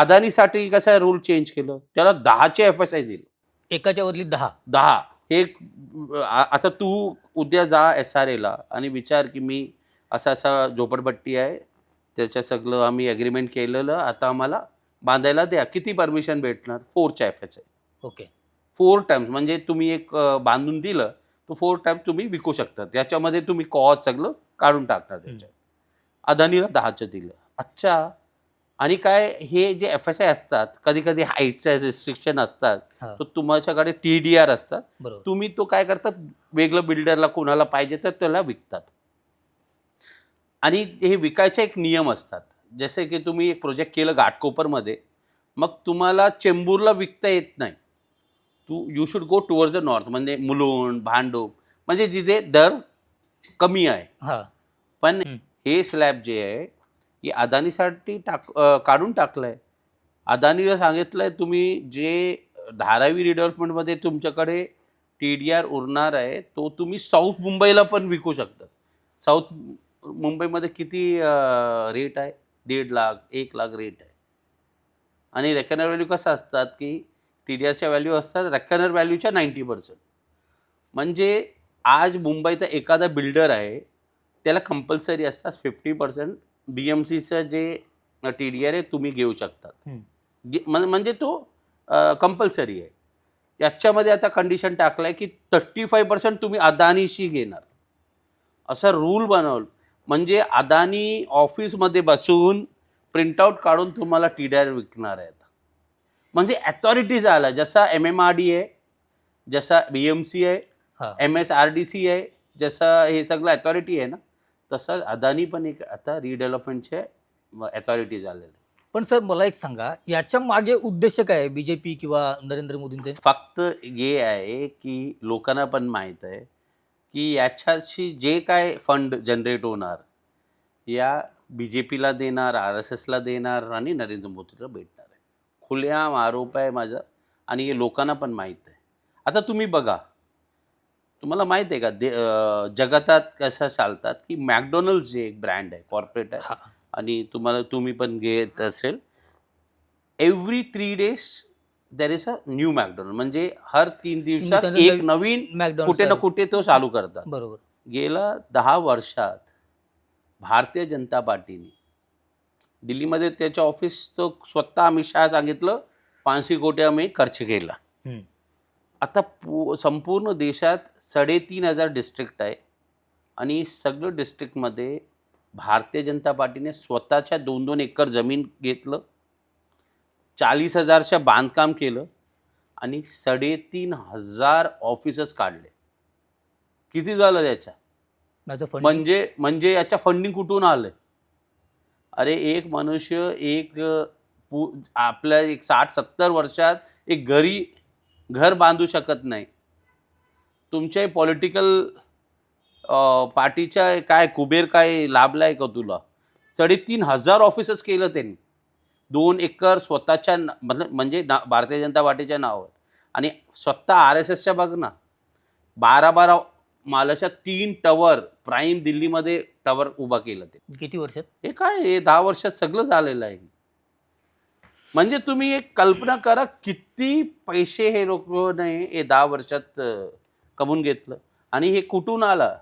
अदानीसाठी कसं rule change केलं? त्याला दहाचे एफ एस आय दिलं. एकाच्या बदली दहा. दहा. हे आता तू उद्या जा एस आर एला आणि विचार की मी असा असा झोपडपट्टी आहे त्याच्या सगळं आम्ही ॲग्रीमेंट केलेलं आता आम्हाला बांधायला द्या. किती परमिशन भेटणार? फोरच्या F S I okay. Four times म्हणजे तुम्ही एक बांधून दिलं तर फोर टाइम्स तुम्ही विकू शकता. त्याच्यामध्ये तुम्ही कॉस्ट सगळं काढून टाकणार त्याच्यात. अदानीला दहाचं दिलं. अच्छा. आणि काय हे जे एफ एस आय असतात कधी कधी हाईटचे रिस्ट्रिक्शन असतात हा. तर तुमच्याकडे टी डी आर असतात. बरोबर. तुम्ही तो काय करतात? वेगळं बिल्डरला कोणाला पाहिजे तर त्याला विकतात. आणि हे विकायचे एक नियम असतात. जसे की तुम्ही एक प्रोजेक्ट केलं घाटकोपरमध्ये मग तुम्हाला चेंबूरला विकता येत नाही. तू you should go towards the north म्हणजे मुलुंड भांडूप म्हणजे जिथे दर कमी आहे. हा. पण. हे स्लॅब जे आहे की अदानीसाठी टाक काढून टाकलं आहे अदानीला सांगितलं आहे तुम्ही जे धारावी रिडेव्हलपमेंटमध्ये तुमच्याकडे टी डी आर उरणार आहे तो तुम्ही साऊथ मुंबईला पण विकू शकता. साऊथ मुंबईमध्ये किती रेट आहे? दीड लाख एक लाख रेट आहे. आणि रेकनर व्हॅल्यू कसं असतात की टी डी आरच्या व्हॅल्यू असतात रेकनर व्हॅल्यूच्या नाईंटी पर्सेंट म्हणजे आज मुंबईचा एखादा बिल्डर आहे त्याला कंपल्सरी असतात फिफ्टी पर्सेंट बी एम सीचं जे टी डी आर आहे तुम्ही घेऊ शकतात. हम्म. जे- म्हण- म्हणजे तो कंपल्सरी आहे. याच्यामध्ये आता कंडिशन टाकलं आहे की थर्टी फाय पर्सेंट तुम्ही अदानीशी घेणार. असा रूल बनवलं. म्हणजे अदानी ऑफिसमध्ये बसून प्रिंटआउट काढून तुम्हाला टी डी आर विकणार आहे आता. म्हणजे अथॉरिटीज आला. जसा एम एम आर डी आहे जसा बी एम सी आहे हा. M S R D C आहे जसं हे सगळं अथॉरिटी आहे ना तसं अदानी पण एक आता रिडेव्हलपमेंटचे अथॉरिटी झालेले. पण सर मला एक सांगा याच्या मागे उद्देश काय आहे बीजेपी किंवा नरेंद्र मोदींचे? फक्त हे आहे की लोकांना पण माहीत आहे की याच्याशी जे काय फंड जनरेट होणार या बी जे पीला देणार आर एस एसला देणार आणि नरेंद्र मोदीला भेटणार आहे. खुलेआम आरोप आहे माझा आणि हे लोकांना पण माहीत आहे. आता तुम्ही बघा तुम्हाला माहीत आहे का? दे जगतात कसं चालतात की मॅकडॉनल्ड्स जे एक ब्रँड आहे कॉर्पोरेट आहे. आणि तुम्हाला तुम्ही पण घेत असेल. Every three days there is a new McDonald. म्हणजे हर तीन दिवसात एक नवीन मॅकडॉनल्ड कुठे ना कुठे तो चालू करतात. बरोबर. गेल्या दहा वर्षात भारतीय जनता पार्टीने. दिल्लीमध्ये त्याच्या ऑफिस तो स्वतः अमित शहा सांगितलं पाचशे कोटी आम्ही खर्च केला. आता पू संपूर्ण देशात साडेतीन हजार डिस्ट्रिक्ट आहे. आणि सगळं डिस्ट्रिक्टमध्ये भारतीय जनता पार्टीने स्वतःच्या दोन दोन एकर जमीन घेतलं. चाळीस हजारच्या बांधकाम केलं. आणि साडेतीन हजार ऑफिसच काढले. किती झालं फंड म्हणजे म्हणजे याच्या फंडिंग कुठून आलं अरे एक मनुष्य एक आपल्या एक साठ सत्तर वर्षात एक घरी घर बांधू शकत नाही. तुमच्या पॉलिटिकल पार्टीच्या काय कुबेर काय लाभलाय का तुला? साडेतीन हजार ऑफिसच केलं त्यांनी. दोन एकर स्वतःच्या मतलब म्हणजे ना भारतीय जनता पार्टीच्या नावावर. आणि स्वतः आर एस एसच्या बघ ना. बारा बारा मालाच्या तीन टवर प्राईम दिल्लीमध्ये टवर उभा केलं ते किती वर्षात? हे काय हे दहा वर्षात सगळं झालेलं आहे. म्हणजे तुम्ही एक कल्पना करा किती पैसे हे लोक नाही हे दहा वर्षात कमवून घेतलं. आणि हे कुठून आलं?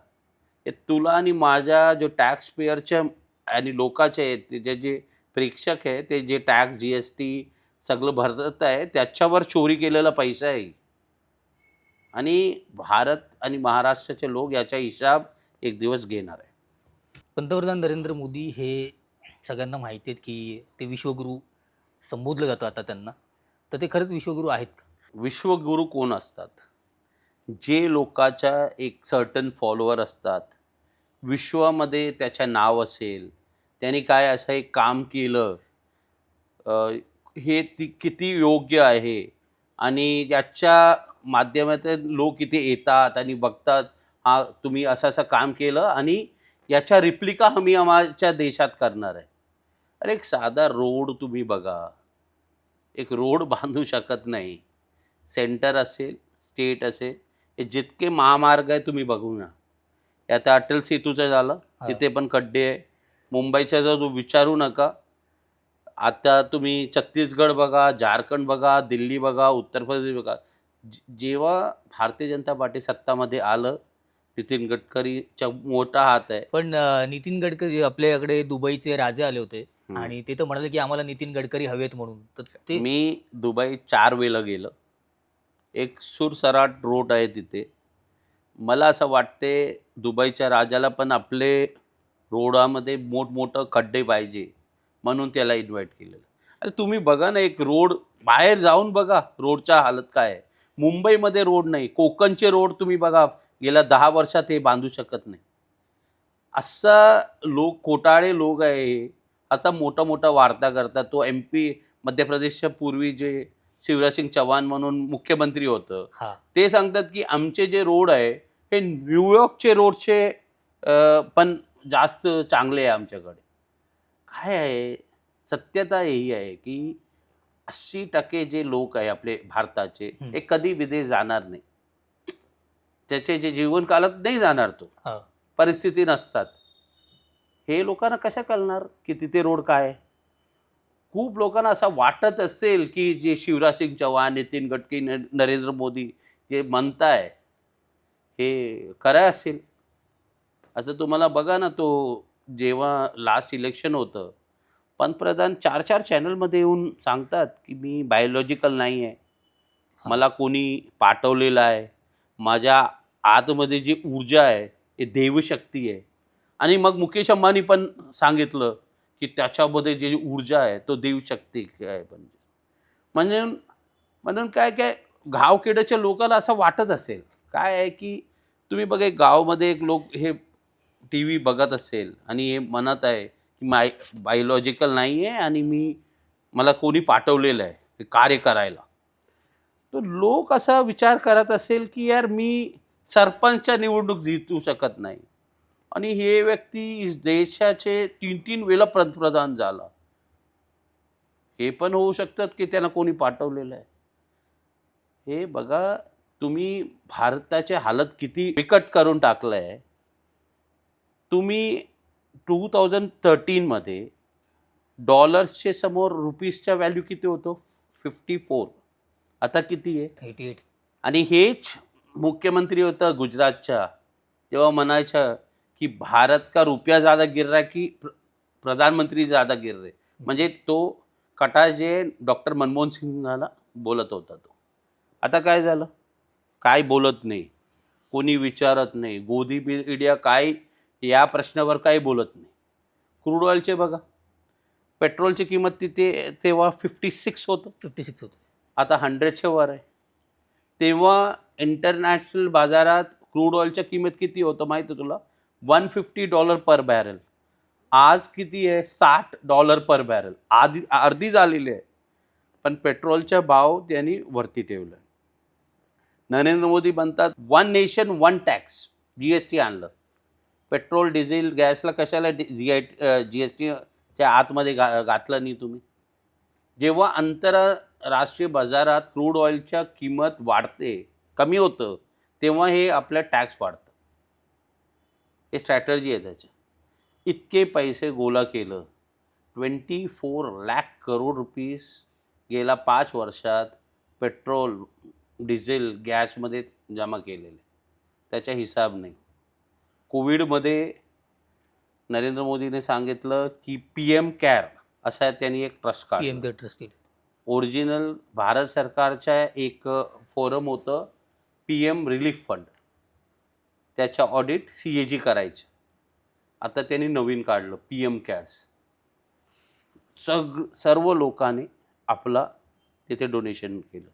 हे तुला आणि माझ्या जो टॅक्स पेअरच्या आणि लोकाचे आहेत जे जे प्रेक्षक आहे ते जे टॅक्स जी एस टी सगळं भरत आहे त्याच्यावर चोरी केलेला पैसा आहे. आणि भारत आणि महाराष्ट्राचे लोक याचा हिसाब एक दिवस घेणार आहे. पंतप्रधान नरेंद्र मोदी हे सगळ्यांना माहिती आहेत की ते विश्वगुरू संबोधलं जातं आता त्यांना. तर ते खरंच विश्वगुरू आहेत का? विश्वगुरू कोण असतात? जे लोकाच्या एक सर्टन फॉलोअर असतात. विश्वामध्ये त्याच्या नाव असेल त्यांनी काय असं एक काम केलं हे ती किती योग्य आहे आणि याच्या माध्यमातून लोक इथे येतात आणि बघतात हा तुम्ही असं असं काम केलं आणि याच्या रिप्लिका आम्ही आमच्या देशात करणार आहे. अरे एक साधा रोड तुम्ही बघा. एक रोड बांधू शकत नाही. सेंटर असेल स्टेट असेल हे जितके महामार्ग आहे तुम्ही बघू ना. हे आता अटल सेतूचं झालं. तिथे पण खड्डे आहे. मुंबईच्या जर तू विचारू नका आता तुम्ही छत्तीसगड बघा झारखंड बघा दिल्ली बघा उत्तर प्रदेश बघा. जेव्हा भारतीय जनता पार्टी सत्तामध्ये आलं नितीन गडकरीचा मोठा हात आहे. पण नितीन गडकरी आपल्याकडे दुबईचे राजे आले होते. आणि ते तर म्हणाले की आम्हाला नितीन गडकरी हवेत म्हणून. तर ते मी दुबई चार वेळा गेलं. एक सुरसराट रोड आहे तिथे. मला असं वाटते दुबईच्या राजाला पण आपले रोडामध्ये मोठमोठं खड्डे पाहिजे म्हणून त्याला इन्व्हाइट केलेलं. अरे तुम्ही बघा ना एक रोड बाहेर जाऊन बघा रोडच्या हालत काय आहे. मुंबईमध्ये रोड नाही कोकणचे रोड तुम्ही बघा गेल्या दहा वर्षात हे बांधू शकत नाही. असा लोक खोटाळे लोक आहे. आता मोठा मोठा वार्ता करतात. तो एम पी मध्य प्रदेशच्या पूर्वी जे शिवराज सिंग चव्हाण म्हणून मुख्यमंत्री होतं. हा. ते सांगतात की आमचे जे रोड आहे हे न्यूयॉर्कचे रोडचे पण जास्त चांगले आहे आमच्याकडे. काय आहे? सत्यता ही आहे की अस्सी टक्के जे लोक आहे आपले भारताचे हं. कधी विदेश जाणार नाही. त्याचे जे जीवनकालात नाही जाणार तो. परिस्थिती नसतात. हे लोकांना कशा कळणार की तिथे रोड काय आहे? खूप लोकांना असं वाटत असेल की जे शिवराज सिंग चौहान नितीन गडकरी न- नरेंद्र मोदी जे म्हणताय हे खरं असेल? आता तुम्हाला बघा ना तो जेव्हा लास्ट इलेक्शन होतं पंतप्रधान चार चार चॅनलमध्ये येऊन सांगतात की मी बायोलॉजिकल नाही आहे मला कोणी पाठवलेलं आहे. माझ्या आतमध्ये जी ऊर्जा आहे हे देवशक्ती आहे. आणि मग मुकेश अंबानी पण सांगितलं की त्याच्यामध्ये जे ऊर्जा आहे तो देवशक्ती आहे म्हणजे. म्हणून म्हणून काय काय गावखेड्याच्या लोकांना असं वाटत असेल. काय आहे की तुम्ही बघा एक गावामध्ये एक लोक हे टी व्ही बघत असेल आणि हे म्हणत आहे की माय बायोलॉजिकल नाही आहे आणि मी मला कोणी पाठवलेलं आहे हे कार्य करायला. तर लोक असा विचार करत असेल की यार मी सरपंचच्या निवडणूक जितू शकत नाही. आणि हे व्यक्ती देशाचे तीन तीन वेळा पंतप्रधान झाला. हे पण होऊ शकतात की त्यांना कोणी पाठवलेलं आहे. हे बघा तुम्ही भारताचे हालत किती बिकट करून टाकलं आहे तुम्ही टू थाउजंड थर्टीनमध्ये डॉलर्सचे समोर रुपीजच्या व्हॅल्यू किती होतो? फिफ्टी फोर आता किती आहे? एटी एट आणि हेच मुख्यमंत्री होतं गुजरातच्या तेव्हा म्हणायचं की भारत का रुपया ज़्यादा गिर रहा है की प्र- प्रधानमंत्री ज़्यादा गिर रहे म्हणजे तो कटा जे डॉक्टर मनमोहन सिंगाला बोलत होता तो. आता काय झालं? काय बोलत नाही. कोणी विचारत नाही. गोदी मीडिया काय या प्रश्नावर काही बोलत नाही. क्रूड ऑइलचे बघा. पेट्रोलची किंमत तिथे तेव्हा फिफ्टी सिक्स होतं. फिफ्टी सिक्स होते. आता हंड्रेडच्या वर आहे. तेव्हा इंटरनॅशनल बाजारात क्रूड ऑइलच्या किंमत किती होतं माहिती आहे तुला? One fifty dollar per barrel. आज किती आहे? साठ डॉलर पर बॅरल. आधी अर्धी झालेली आहे. पण पेट्रोलचा भाव त्यांनी वरती ठेवलं. नरेंद्र मोदी म्हणतात one nation one tax G S T आणलं. पेट्रोल डिझेल गॅसला कशाला जी आय जी एस टीच्या आतमध्ये घा घातलं नाही तुम्ही? जेव्हा आंतरराष्ट्रीय बाजारात क्रूड ऑइलच्या किंमत वाढते कमी होतं तेव्हा हे आपलं टॅक्स वाढतं. हे स्ट्रॅटर्जी आहे त्याच्या इतके पैसे गोळा केलं. Twenty four lakh crore rupees गेल्या पाच वर्षात पेट्रोल डिझेल गॅसमध्ये जमा केलेले. त्याचा हिसाब नाही. कोविडमध्ये नरेंद्र मोदीने सांगितलं की पी एम कॅर असा त्यांनी एक ट्रस्ट पी काढला एम ट्रस्ट ओरिजिनल भारत सरकारच्या एक फोरम होतं पी एम रिलीफ फंड त्याच्या ऑडिट सी ए जी करायचे. आता त्यांनी नवीन काढलं पी एम कॅर्स सग सर्व लोकांनी आपला तिथे डोनेशन केलं.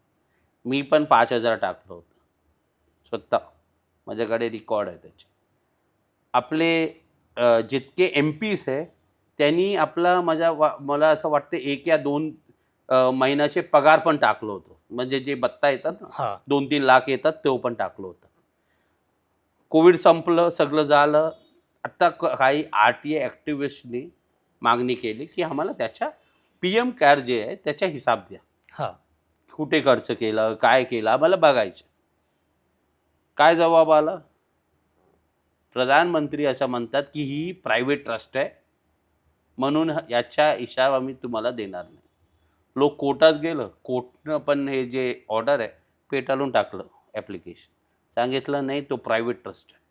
मी पण पाच हजार टाकलं होतं. स्वतः. माझ्याकडे रेकॉर्ड आहे त्याचे. आपले जितके एम पीस आहे त्यांनी आपला माझ्या वा मला असं वाटतं एक या दोन महिन्याचे पगार पण टाकलं होतं. म्हणजे जे बत्ता येतात ना दोन तीन लाख येतात तो पण टाकलं होतं. कोविड संपलं सगळं झालं. आत्ता काही आर टी ए ॲक्टिव्हिस्टनी मागणी केली की आम्हाला त्याच्या पी एम कॅर जे आहे त्याचा हिसाब द्या. हा. कुठे खर्च केलं काय केलं आम्हाला बघायचं. काय जबाब आला? प्रधानमंत्री असं म्हणतात की ही प्रायव्हेट ट्रस्ट आहे. म्हणून याच्या हिशाब आम्ही तुम्हाला देणार नाही. लोक कोर्टात गेलं कोर्टनं पण हे जे ऑर्डर आहे पेटाळून टाकलं ॲप्लिकेशन सांगितलं नाही तो प्रायव्हेट ट्रस्ट आहे.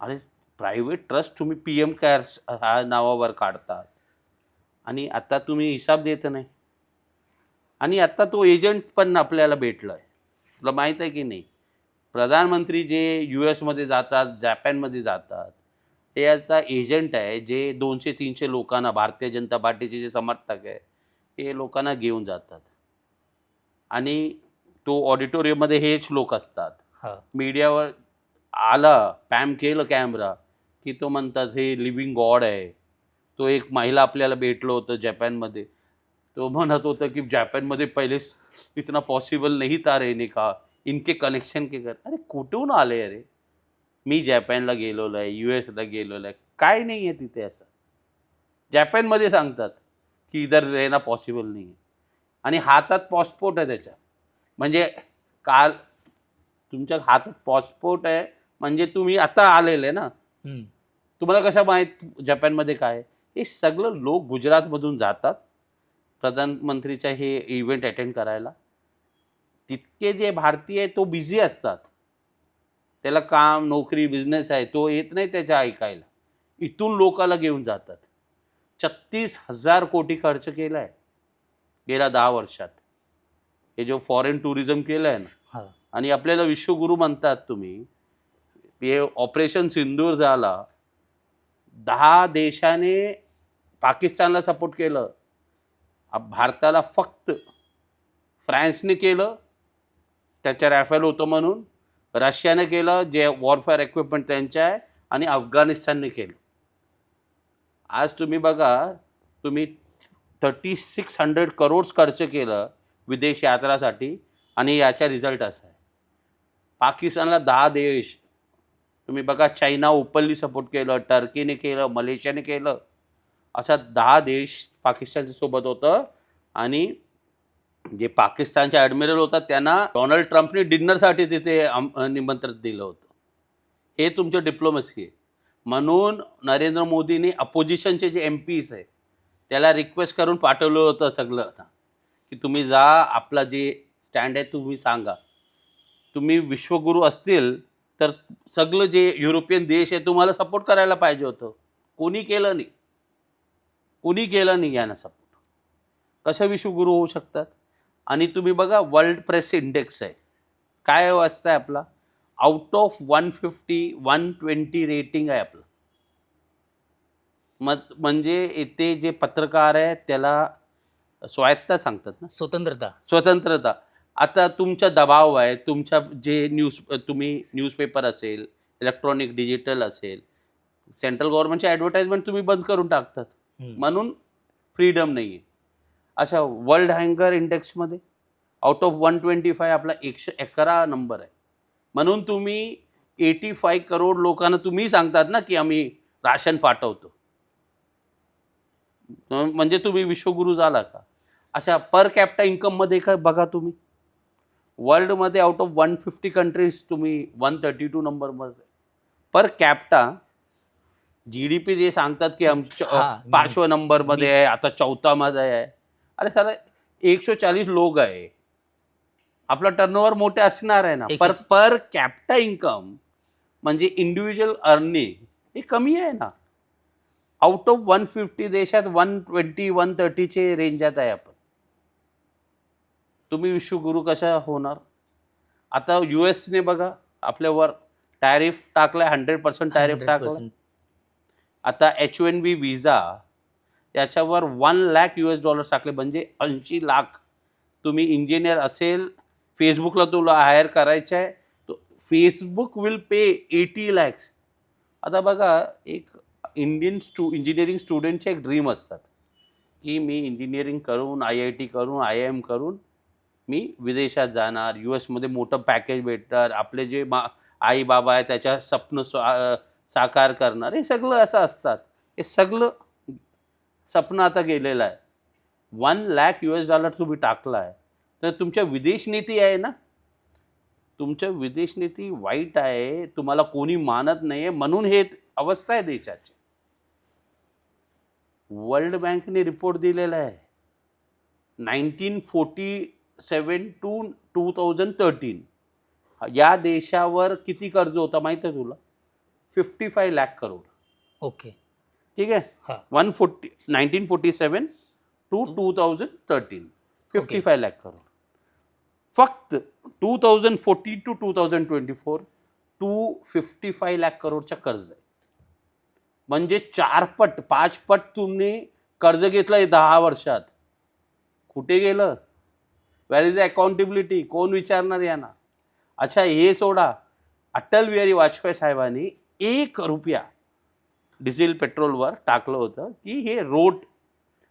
अरे प्रायव्हेट ट्रस्ट तुम्ही पी एम केअर्स ह्या नावावर काढतात. आणि आता तुम्ही हिसाब देत नाही. आणि आत्ता तो एजंट पण आपल्याला भेटला आहे तुला माहीत आहे की नाही? प्रधानमंत्री जे यू एसमध्ये जातात जपानमध्ये जातात हे याचा एजंट आहे जे दोनशे तीनशे लोकांना भारतीय जनता पार्टीचे जे समर्थक आहे ते लोकांना घेऊन जातात. आणि तो ऑडिटोरियममध्ये हेच लोक असतात. मीडियावर आला पॅम केलं कॅमेरा की तो म्हणतात हे लिव्हिंग गॉड आहे. तो एक महिला आपल्याला भेटलो होतं जपानमध्ये. तो म्हणत होतं की जपानमध्ये पहिलेच इतना पॉसिबल नाही था रेने का. इनके कनेक्शन के कर. अरे कुठून आले अरे मी जपानला गेलेलो आहे यू एसला गेलेलो आहे. काय नाही आहे तिथे असं. जपानमध्ये सांगतात की इधर रेना पॉसिबल नाही आहे. आणि हातात पासपोर्ट आहे त्याच्या. म्हणजे काल तुमच्या हातात पासपोर्ट आहे. म्हणजे तुम्ही आता आलेले ना. तुम्हाला कशा माहीत जपानमध्ये काय? हे सगळं लोक गुजरातमधून जातात. प्रधानमंत्रीचा हे इव्हेंट अटेंड करायला. तितके जे भारतीय आहे तो बिझी असतात. त्याला काम नोकरी बिझनेस आहे. तो येत नाही त्याच्या ऐकायला. इथून लोकाला घेऊन जातात. छत्तीस हजार कोटी खर्च केला आहे गेल्या दहा वर्षात. हे जो फॉरेन टुरिझम केलं आहे ना आणि आपल्याला विश्वगुरू म्हणतात तुम्ही हे ऑपरेशन सिंदूर झाला दहा देशाने पाकिस्तानला सपोर्ट केलं भारताला फक्त फ्रान्सने केलं त्याच्या रॅफेल होतं म्हणून रशियाने केलं जे वॉरफेअर इक्विपमेंट त्यांच्या आहे आणि अफगाणिस्तानने केलं. आज तुम्ही बघा तुम्ही थर्टी सिक्स हंड्रेड करोड्स खर्च केलं विदेश यात्रासाठी आणि याचा रिझल्ट असा आहे. पाकिस्तानला दहा देश. तुम्ही बघा चायना ओपनली सपोर्ट केलं टर्कीने केलं मलेशियाने केलं. असा दहा देश पाकिस्तानच्या सोबत होतं. आणि जे पाकिस्तानचे ॲडमिरल होता त्यांना डोनाल्ड ट्रम्पने डिनरसाठी तिथे निमंत्रण दिलं होतं. हे तुमचं डिप्लोमसी आहे. म्हणून नरेंद्र मोदींनी अपोजिशनचे जे एम पीज आहे त्याला रिक्वेस्ट करून पाठवलं होतं सगळं. की तुम्ही जा आपला जे स्टँड आहे तुम्ही सांगा. तुम्ही विश्वगुरू असतील तर सगळं जे युरोपियन देश आहे तुम्हाला सपोर्ट करायला पाहिजे होतं. कोणी केलं नाही. कोणी केलं नाही यांना सपोर्ट कसं विश्वगुरू होऊ शकतात? आणि तुम्ही बघा वर्ल्ड प्रेस इंडेक्स आहे. काय वाजता आहे आपला? Out of one fifty one twenty rating आहे आपलं. मग म्हणजे इथे जे पत्रकार आहेत त्याला स्वायत्ता सांगतात ना. स्वतंत्रता. स्वतंत्रता. आता तुमचा दबाव आहे तुमच्या जे न्यूज तुम्ही न्यूजपेपर असेल इलेक्ट्रॉनिक डिजिटल असेल सेंट्रल गव्हर्नमेंटचे ॲडव्हर्टाईजमेंट तुम्ही बंद करून टाकतात. म्हणून फ्रीडम नाही आहे अच्छा वर्ल्ड हँगर इंडेक्समध्ये out of one twenty five आपला एकशे अकरा नंबर आहे. म्हणून तुम्ही एटी फाय करोड लोकांना तुम्ही सांगतात ना की आम्ही राशन पाठवतो. म्हणजे तुम्ही विश्वगुरू झाला का? अच्छा पर कॅप्टा इन्कममध्ये काय बघा तुम्ही. वर्ल्डमध्ये out of one fifty countries तुम्ही वन थर्टी टू नंबरमध्ये per capita G D P जे सांगतात की आमच्या पाचव्या नंबरमध्ये आहे आता चौथामध्ये आहे. अरे साला एकशे चाळीस लोक आहे. आपला टर्नओव्हर मोठे असणार आहे ना. पर पर कॅप्टा इन्कम म्हणजे इंडिव्हिज्युअल अर्निंग हे कमी आहे ना. आउट ऑफ वन फिफ्टी देशात वन ट्वेंटी वन थर्टीचे रेंजात आहे आपण. तुम्ही विश्वगुरू कशा होणार? आता यू एसने बघा आपल्यावर टॅरिफ टाकलाय हंड्रेड पर्सेंट टॅरिफ 100% टाकलं आता एच एन बी विजा याच्यावर one lakh U S dollars टाकले म्हणजे ऐंशी लाख. तुम्ही इंजिनियर असेल फेसबुकला तुला हायर करायचं आहे तो Facebook will pay eighty lakhs आता बघा एक इंडियन स्टू इंजिनिअरिंग स्टुडंटचे एक ड्रीम असतात की मी इंजिनिअरिंग करून आय आय टी करून आय आय एम करून मी विदेशात जाणार यू एसमध्ये मोठं पॅकेज भेटणार आपले जे मा आई बाबा आहे त्याच्या स्वप्न साकार करणार हे सगळं असं असतात. हे सगळं स्वप्न आता गेलेलं आहे. One lakh U S dollar तुम्ही टाकला आहे. तर तुमच्या विदेश नीती आहे ना? तुमच्या विदेश नीती वाईट आहे तुम्हाला कोणी मानत नाही आहे म्हणून हे अवस्था आहे देशाची. वर्ल्ड बँकने रिपोर्ट दिलेला आहे. Nineteen forty seven to two thousand thirteen. या देशावर किती कर्ज होता माहीत आहे तुला? Fifty five lakh crore. Okay. ठीक आहे? One forty nineteen forty seven to two thousand thirteen. Fifty five lakh crore. फक्त two thousand forty to two thousand twenty four to fifty five lakh करोडच्या कर्ज आहे. म्हणजे चार पट पाच पट तुम्ही कर्ज घेतलं आहे दहा वर्षात. कुठे गेलं? वॅर इज द अकाउंटेबिलिटी कोण विचारणार यांना? अच्छा हे सोडा. अटल बिहारी वाजपेयी साहेबांनी एक रुपया डिझेल पेट्रोलवर टाकलं होतं की हे रोड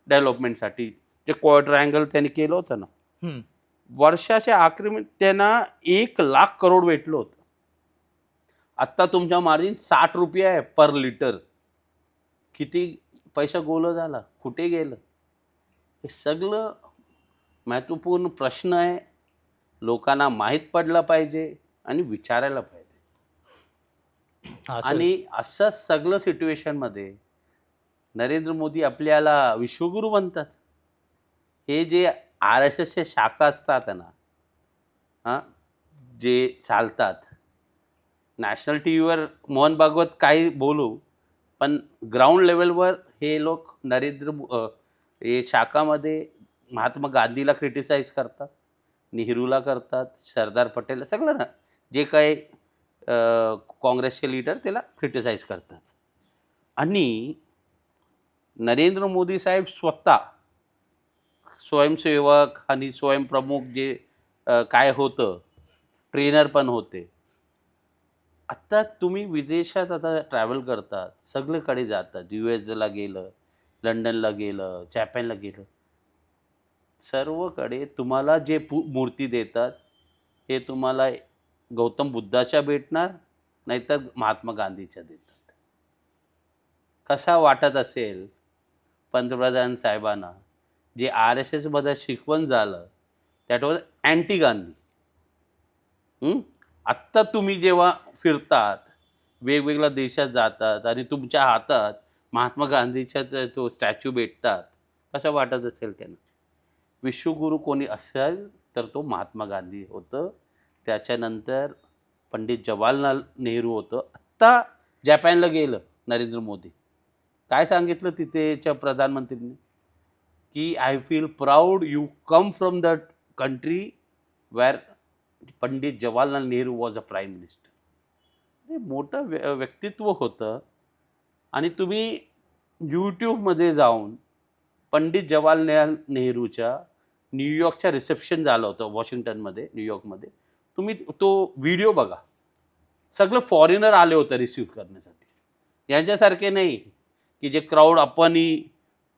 डेव्हलपमेंटसाठी जे क्वाड्रँगल त्यांनी केलं होतं ना. वर्षाच्या आखरी त्यांना एक लाख करोड भेटलं होतं. आत्ता तुमच्या मार्जिन साठ रुपये आहे पर लिटर किती पैसा गोल झाला? कुठे गेलं? हे सगळं महत्त्वपूर्ण प्रश्न आहे. लोकांना माहीत पडलं पाहिजे आणि विचारायला पाहिजे. आणि असं सगळं सिच्युएशनमध्ये नरेंद्र मोदी आपल्याला विश्वगुरू म्हणतात हे जे आर एस एसच्या शाखा असतात ना हां जे चालतात. नॅशनल टी व्हीवर मोहन भागवत काही बोलू पण ग्राउंड लेवलवर हे लोक नरेंद्र हे शाखामध्ये महात्मा गांधीला क्रिटिसाईज करतात नेहरूला करतात सरदार पटेल सगळं ना जे काही काँग्रेसचे लीडर त्याला क्रिटिसाईज करतात. आणि नरेंद्र मोदी साहेब स्वतः स्वयंसेवक आणि स्वयंप्रमुख जे काय होतं ट्रेनर पण होते. आत्ता तुम्ही विदेशात आता ट्रॅव्हल करतात सगळीकडे जातात यू एसला गेलं लंडनला गेलं जॅपॅनला गेलं. सर्वकडे तुम्हाला जे पू मूर्ती देतात हे तुम्हाला गौतम बुद्धाच्या भेटणार नाहीतर महात्मा गांधीच्या देतात. कसा वाटत असेल पंतप्रधान साहेबांना जे आर एस एसमध्ये शिकवण झालं दॅट वॉज अँटी गांधी. आत्ता तुम्ही जेव्हा फिरतात वेगवेगळ्या देशात जातात आणि तुमच्या हातात महात्मा गांधीच्या तो स्टॅच्यू भेटतात कसं वाटत असेल त्यांना? विश्वगुरू कोणी असेल तर तो महात्मा गांधी होतं. त्याच्यानंतर पंडित जवाहरलाल नेहरू होतं. आत्ता जपानला गेलं नरेंद्र मोदी. काय सांगितलं तिथेच्या प्रधानमंत्रीने? की I feel proud you come from the country where Pandit Jawaharlal Nehru was a prime minister हे मोठं व्य व्यक्तित्व होतं. आणि तुम्ही यूट्यूबमध्ये जाऊन पंडित जवाहरलाल नेहरूच्या न्यूयॉर्कच्या रिसेप्शन झालं होतं वॉशिंग्टनमध्ये न्यूयॉर्कमध्ये तुम्ही तो व्हिडिओ बघा. सगळं फॉरेनर आले होतं रिसीव करण्यासाठी. यांच्यासारखे नाही की जे क्राऊड आपणही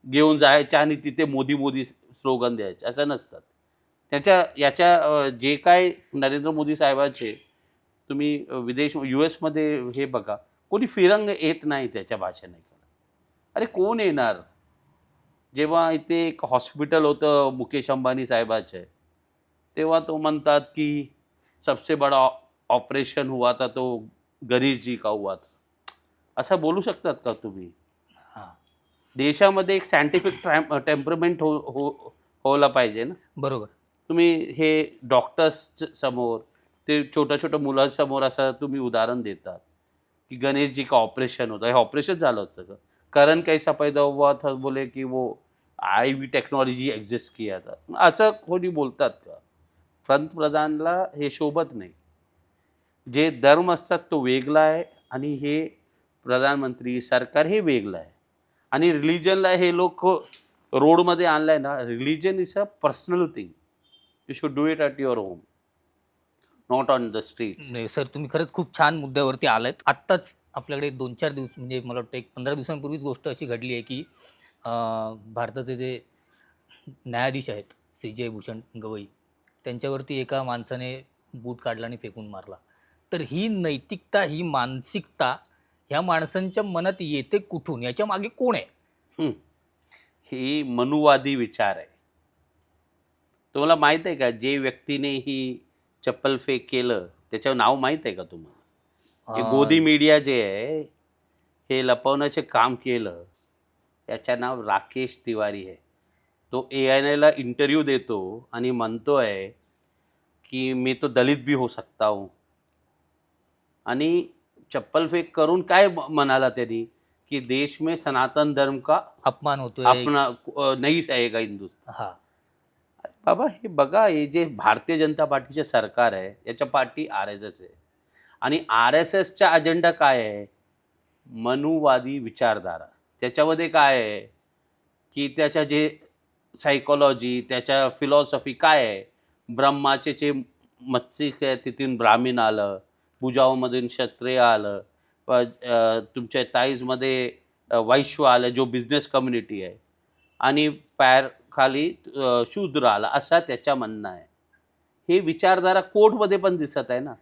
घेऊन जायचे आणि तिथे मोदी मोदी स्लोगन द्यायचे असं नसतात. त्याच्या याच्या जे काय नरेंद्र मोदी साहेबाचे तुम्ही विदेश यू एसमध्ये हे बघा. कोणी फिरंग येत नाही त्याच्या भाषेने. अरे कोण येणार? जेव्हा इथे एक हॉस्पिटल होतं मुकेश अंबानी साहेबाचे तेव्हा तो म्हणतात की सबसे बडा ऑपरेशन हुआ था तो गणेश जी का हुआ था. असं बोलू शकतात का तुम्ही? हां. देशामध्ये एक सायंटिफिक टेम्परमेंट हो हो होला पाहिजे ना? बरोबर. तुम्ही हे डॉक्टर्स समोर ते छोट्या छोट्या मुलांसमोर असं तुम्ही उदाहरण देतात की गणेश जी का ऑपरेशन होतं? हे ऑपरेशन झालं होतं का? करण कैसा पैदा हुआ था? बोले की वो आय वी टेक्नॉलॉजी एक्झिस्ट किया था असं कोणी बोलतात का? पंतप्रधानला हे शोभत नाही. जे धर्म असतात तो वेगळा आहे आणि हे प्रधानमंत्री सरकार हे वेगळं आहे. आणि रिलिजनला हे लोक रोडमध्ये आणलं आहे ना religion is a personal thing. You should do it at your home not on the street नाही सर तुम्ही खरंच खूप छान मुद्द्यावरती आलात. आत्ताच आपल्याकडे दोन चार दिवस म्हणजे मला वाटतं एक पंधरा दिवसांपूर्वीच गोष्ट अशी घडली आहे की भारताचे जे न्यायाधीश आहेत सी. जे. भूषण गवई त्यांच्यावरती एका माणसाने बूट काढला आणि फेकून मारला. तर ही नैतिकता ही मानसिकता ह्या माणसांच्या मनात येते कुठून? याच्या मागे कोण आहे? ही. मनुवादी विचार आहे. तुम्हाला माहीत आहे का जे व्यक्तीने ही चप्पल फेक केलं त्याच्यावर नाव माहीत आहे का तुम्हाला? गोदी मीडिया जे आहे हे लपवण्याचे काम केलं याचं नाव राकेश तिवारी आहे. तो ए आय एला इंटरव्ह्यू देतो आणि म्हणतो आहे की मी तो दलित भी हो सकता हूँ. आणि चप्पल फेक करून काय म्हणाला त्यांनी की देश में सनातन धर्म का अपमान होतोय. अपना नहीं रहेगा हिंदुस्तान. हा. बाबा हे बघा हे जे भारतीय जनता पार्टीचे सरकार आहे याच्या पार्टी आर एस एस आहे. आणि आर एस एसचा अजेंडा काय आहे? मनुवादी विचारधारा. त्याच्यामध्ये काय आहे? की त्याच्या जे सायकोलॉजी त्याच्या फिलॉसॉफी काय आहे? ब्रह्माचे जे मत्सिक आहे तिथून ब्राह्मीण आलं बुजावमधून क्षत्रिय आलं तुमच्या ताईजमध्ये वैश्य आलं जो बिझनेस कम्युनिटी आहे. आणि पॅर खाली शूद्र आला असा त्याच्या म्हणणं आहे. हे विचारधारा कोर्टमध्ये पण दिसत आहे ना.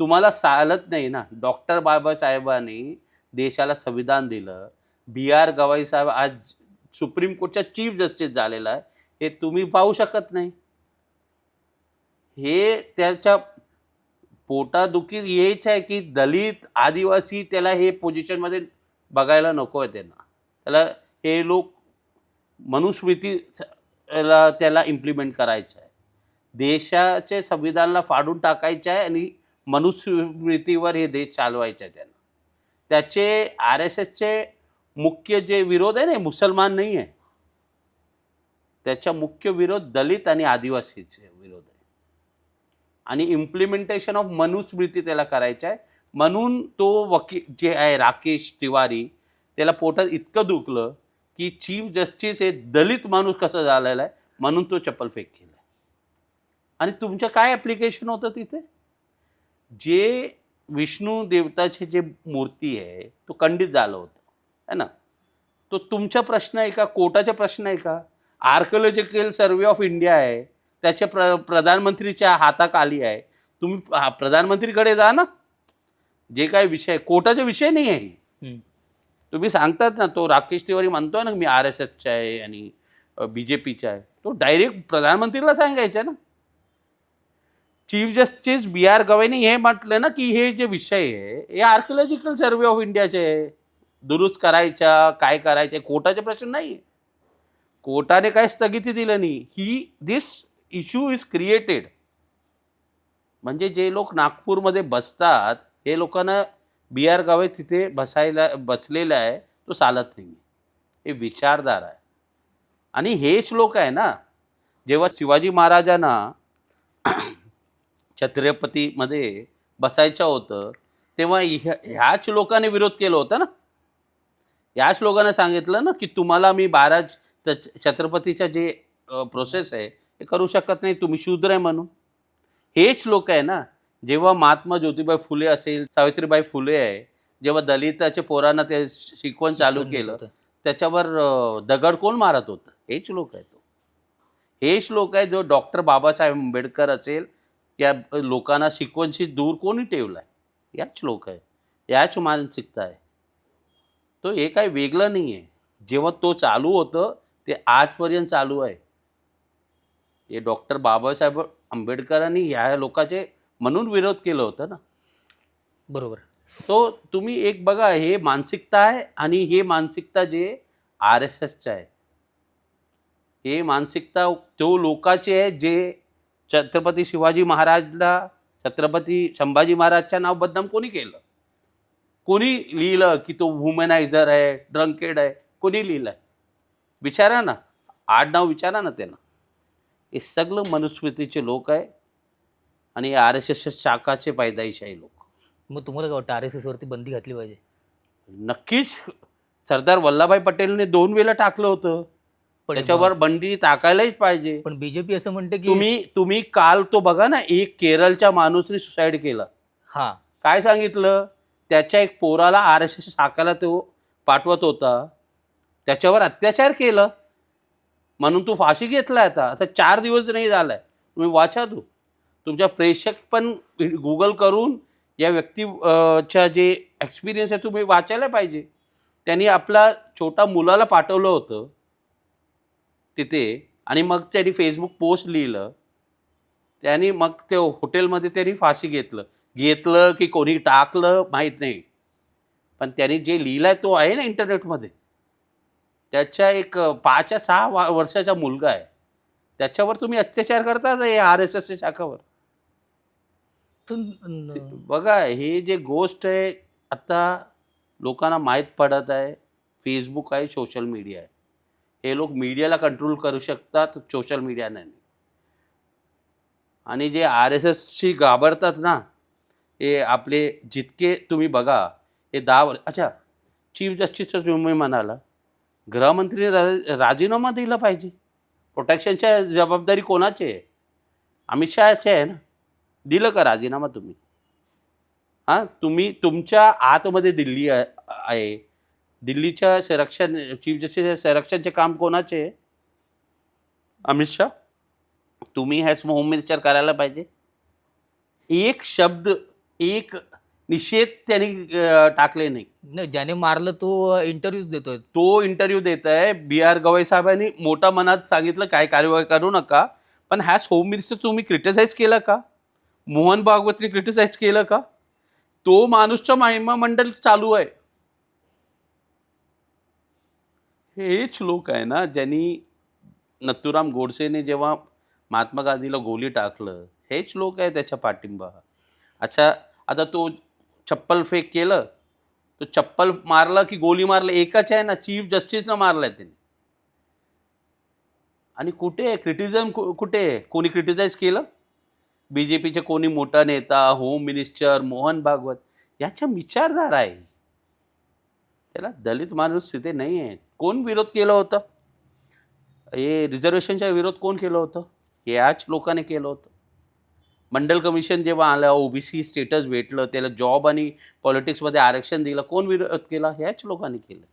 तुम्हाला चालत नाही ना. डॉक्टर बाबासाहेबांनी देशाला संविधान दिलं. बी आर गवाई साहेब आज सुप्रीम कोर्टच्या चीफ जस्टिस झालेला आहे. हे तुम्ही पाहू शकत नाही. हे त्याच्या पोटादुखी हेच आहे की दलित आदिवासी त्याला हे पोझिशनमध्ये बघायला नको आहे त्यांना. त्याला हे लोक मनुस्मृती त्याला इम्प्लिमेंट करायचं आहे. देशाचे संविधानाला फाडून टाकायचं आहे आणि मनुस्मृतीवर हे देश चालवायचे आहे त्यांना. त्याचे आर एस एसचे मुख्य जे विरोध आहे ना मुसलमान नाही आहे. त्याचा मुख्य विरोध दलित आणि आदिवासीचे विरोध आहे. आणि इम्प्लिमेंटेशन ऑफ मनुस्मृती त्याला करायचं आहे. म्हणून तो वकील जे आहे राकेश तिवारी त्याला पोटात इतकं दुखलं की चीफ जस्टिस हे दलित माणूस कसं झालेला आहे म्हणून तो चप्पल फेक केला आणि तुमचं काय ॲप्लिकेशन होतं तिथे? जे विष्णू देवताचे जे मूर्ती आहे तो खंडित झालं होतं. है ना? तो तुमचा प्रश्न आहे का? कोर्टाचा प्रश्न आहे का? आर्किओलॉजिकल सर्वे ऑफ इंडिया आहे. त्याच्या प्र प्रधानमंत्रीच्या हाताखाली आहे. तुम्ही प्रधानमंत्रीकडे जा ना. जे काय विषय कोर्टाचा विषय नाही आहे. तुम्ही सांगतात ना तो राकेश तिवारी म्हणतोय ना मी आर एस एसचा आहे आणि बी जे पीचा आहे. तो डायरेक्ट प्रधानमंत्रीला सांगायचं ना. चीफ जस्टिस बी आर गवईने हे म्हटलं ना की हे जे विषय आहे हे आर्किओलॉजिकल सर्वे ऑफ इंडियाचे आहे. दुरुस्त करायच्या काय करायचे कोर्टाचे प्रश्न नाही. कोर्टाने काय स्थगिती दिलं नाही. ही दिस इश्यू इज क्रिएटेड म्हणजे जे लोक नागपूरमध्ये बसतात हे लोकांना बी आर गावे तिथे बसायला बसलेला आहे तो चालत नाही हे विचारधारा आहे. आणि हेच लोक आहे ना जेव्हा शिवाजी महाराजांना छत्रपतीमध्ये बसायचं होतं तेव्हा ह्या ह्याच लोकांनी विरोध केला होता ना. याच लोकांना सांगितलं ना की तुम्हाला मी बारा छत्रपतीच्या जे प्रोसेस आहे हे करू शकत नाही तुम्ही शूद्र आहे म्हणून. हेच लोक आहे ना जेव्हा महात्मा ज्योतिबाई फुले असेल सावित्रीबाई फुले आहे जेव्हा दलिताच्या पोरांना ते शिकवण चालू केलं. त्याच्यावर दगड कोण मारत होतं? हेच लोक आहे तो. हेच लोक आहे जो डॉक्टर बाबासाहेब आंबेडकर असेल या लोकांना शिकवणशी दूर कोणी ठेवला आहे याच लोक आहे. याच मानसिकता आहे. तो हे काही वेगळं नाही आहे जेव्हा तो चालू होतं ते आजपर्यंत चालू आहे. हे डॉक्टर बाबासाहेब आंबेडकरांनी ह्या लोकांचे म्हणून विरोध केलं होतं ना. बरोबर. तो तुम्ही एक बघा हे मानसिकता आहे आणि हे मानसिकता जे आर एस एसचं आहे. हे मानसिकता तो लोकाचे आहे जे छत्रपती शिवाजी महाराजला छत्रपती संभाजी महाराजच्या नाव बदनाम कोणी केलं? कोणी लिहिलं की तो वुमनायझर आहे ड्रंकेड आहे कोणी लिहिलं विचारा ना. आडनाव विचारा ना त्यांना. हे सगळं मनुस्मृतीचे लोक आहे आणि आर एस एस शाखाचे पैदाईशाही लोक. मग तुम्हाला काय वाटतं आर एस एसवरती बंदी घातली पाहिजे? नक्कीच. सरदार वल्लभभाई पटेलने दोन वेळा टाकलं होतं. पण त्याच्यावर बंदी टाकायलाच पाहिजे. पण बीजेपी असं म्हणते की तुम्ही तुम्ही काल तो बघा ना एक केरळच्या माणूसने सुसाईड केलं. हा. काय सांगितलं? त्याच्या एक पोराला आर एस एस शाखाला तो पाठवत होता. त्याच्यावर अत्याचार केलं. म्हणून तू फाशी घेतला आता. आता चार दिवस नाही झालाय. तुम्ही वाचा तू. तुमच्या प्रेक्षक पण गुगल करून या व्यक्ती च्या जे एक्सपिरियन्स आहे तुम्ही वाचायला पाहिजे. त्यांनी आपला छोटा मुलाला पाठवलं होतं. तिथे. आणि मग त्यांनी फेसबुक पोस्ट लिहिलं. त्यांनी मग ते हॉटेलमध्ये त्यांनी फाशी घेतलं. घेतलं की कोणी टाकलं माहीत नाही. पण त्यांनी जे लिहिलं आहे तो आहे ना इंटरनेटमध्ये. त्याच्या एक अ, पाच या सहा वा वर्षाचा मुलगा आहे. त्याच्यावर तुम्ही अत्याचार करतात हे आर एस एसच्या शाखावर? बघा हे जे गोष्ट आहे आता लोकांना माहीत पडत आहे. फेसबुक आहे सोशल मीडिया आहे. हे लोक मीडियाला कंट्रोल करू शकतात सोशल मीडियाने नाही आणि जे आर एस एसशी घाबरतात ना हे आपले जितके तुम्ही बघा हे दहा वर्ष अच्छा चीफ जस्टिसचं तुम्ही म्हणाला गृहमंत्रीने रा राजीनामा दिला पाहिजे. प्रोटेक्शनच्या जबाबदारी कोणाची आहे? अमित शहाचे आहे ना? दिलं का राजीनामा तुम्ही? हां तुम्ही तुमच्या आतमध्ये दिल्ली आहे आहे. दिल्लीच्या संरक्षण चीफ जस्टिस संरक्षणचे काम कोणाचे आहे? अमित शहा? तुम्ही ह्याच होम मिनिस्टर करायला पाहिजे. एक शब्द एक निषेध त्यांनी टाकले नाही. नाही ज्याने मारलं तो इंटरव्ह्यूज देतोय. तो इंटरव्ह्यू देत आहे. बी आर गवई साहेबांनी मोठ्या मनात सांगितलं काय कार्यवाही करू नका. पण ह्याच होम मिनिस्टर तुम्ही क्रिटिसाइज केलं का? मोहन भागवतने क्रिटिसाइज केलं का? तो माणूसचं महिमा मंडळ चालू आहे. हेच लोक आहे ना ज्यांनी नथुराम गोडसेने जेव्हा महात्मा गांधीला गोली टाकलं हेच लोक आहे त्याच्या पाठिंबा. अच्छा आता तो चप्पल फेक केलं तो चप्पल मारला की गोली मारलं एकच आहे ना चीफ जस्टिसनं मारलाय त्यांनी. आणि कुठे आहे? क्रिटिझम कुठे आहे? कोणी क्रिटिसाईज केलं? बी जे पीचे कोणी मोठा नेता होम मिनिस्टर मोहन भागवत याच्या विचारधारा आहे. त्याला दलित माणूस तिथे नाही आहे. कोण विरोध केला होता? हे रिझर्वेशनच्या विरोध कोण केलं होतं? याच लोकांनी केलं होतं. मंडल कमिशन जेव्हा आलं ओबीसी स्टेटस भेटलं त्याला जॉब आणि पॉलिटिक्समध्ये आरक्षण दिलं कोण विरोध केला? ह्याच लोकांनी केलं.